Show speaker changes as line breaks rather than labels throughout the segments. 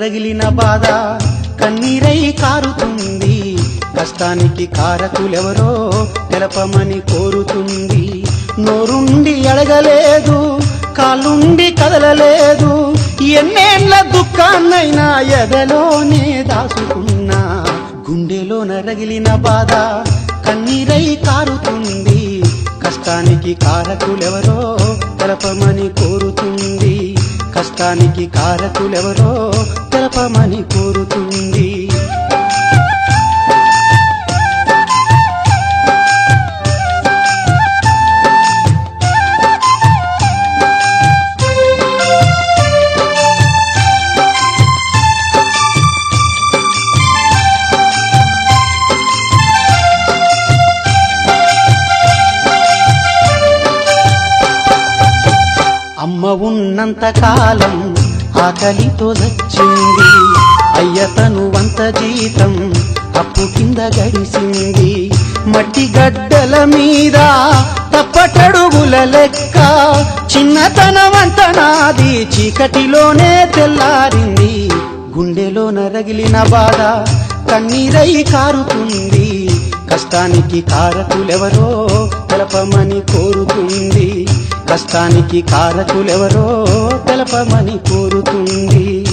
రగిలిన బాధ కన్నీరై కారుతుంది. కష్టానికి కారకులెవరో తెలపమని కోరుతుంది. నోరుండి అడగలేదు కాళ్ళుండి కదలలేదు. ఎన్నేళ్ళ దుఃఖాన్నైనా ఎదలోనే దాచుకున్నా. గుండెలో నరగిలిన బాధ కన్నీరై కారుతుంది. కష్టానికి కారకులెవరో తెలపమని కోరుతుంది. కష్టానికి కారకులెవరో తెలపమని కోరుతుంది అమ్మ ఉన్నంత కాలం ఆకలితో అయ్య అయ్యతను వంత జీతం అప్పు కింద గడిసింది. మట్టి గడ్డల మీద తప్పటడుగుల లెక్క చిన్నతనమంత నాది చీకటిలోనే తెల్లారింది. గుండెలో నరగిలిన బాధ కన్నీరై కారుతుంది. కష్టానికి కారకులెవరో తెలపమని కోరుతుంది. కష్టానికి కారకులెవరో తెలపమని కోరుతుంది.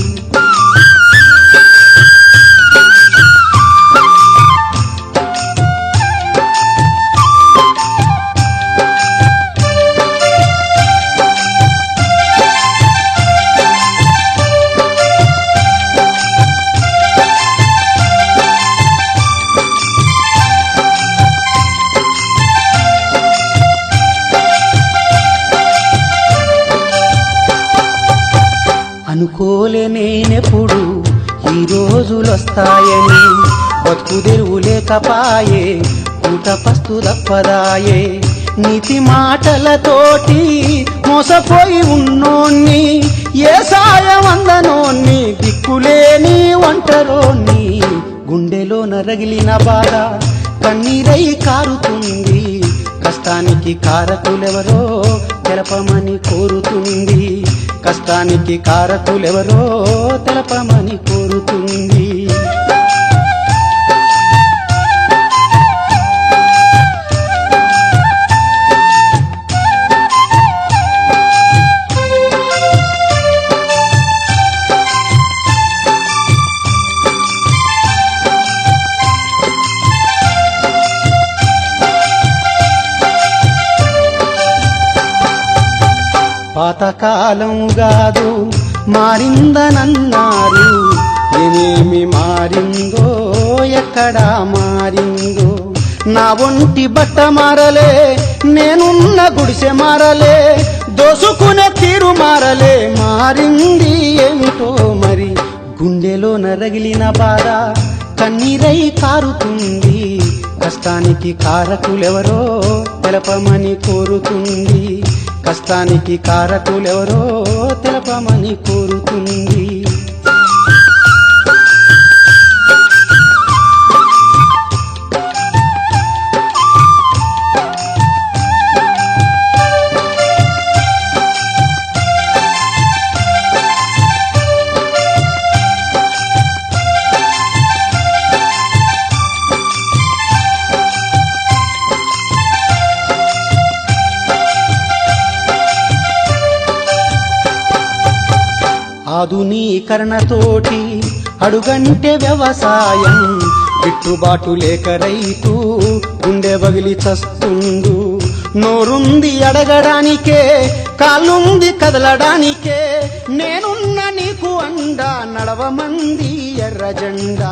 అనుకోలే నేనెప్పుడు ఈ రోజులొస్తాయని. బతుకు తెరువు లేకపాయే కూట పస్తు తప్పదాయే. నీతి మాటలతోటి మోసపోయి ఉన్నోన్ని ఏ సాయం అందనోన్ని దిక్కులేని ఒంటరోన్ని గుండెలో నరగిలిన బాధ కన్నీరై కారుతుంది. కష్టానికి కారకులెవరో తెలపమని కోరుతుంది. కష్టానికి కారకులెవరో తెలపమని కోరుతుంది. పాతకాలం కాదు మారిందనన్నారు. నేనేమి మారిందో ఎక్కడా మారిందో. నా ఒంటి బట్ట మారలే నేనున్న గుడిసె మారలే దోసుకునే తీరు మారలే. మారింది ఏమిటో మరి? గుండెలో నరగిలిన బాధ కన్నీరై కారుతుంది. కష్టానికి కారకులెవరో తెలపమని కోరుతుంది. కష్టానికి కారకులెవరో తెలపమని కోరుతుంది ఆధునీకరణతోటి అడుగంటే వ్యవసాయం గిట్టుబాటు లేక రైతు గుండె బగిలి చస్తుండు. నోరుంది అడగడానికే కాళ్ళుంది కదలడానికే. నేనున్న నీకు అండా నడవమంది ఎర్ర జెండా.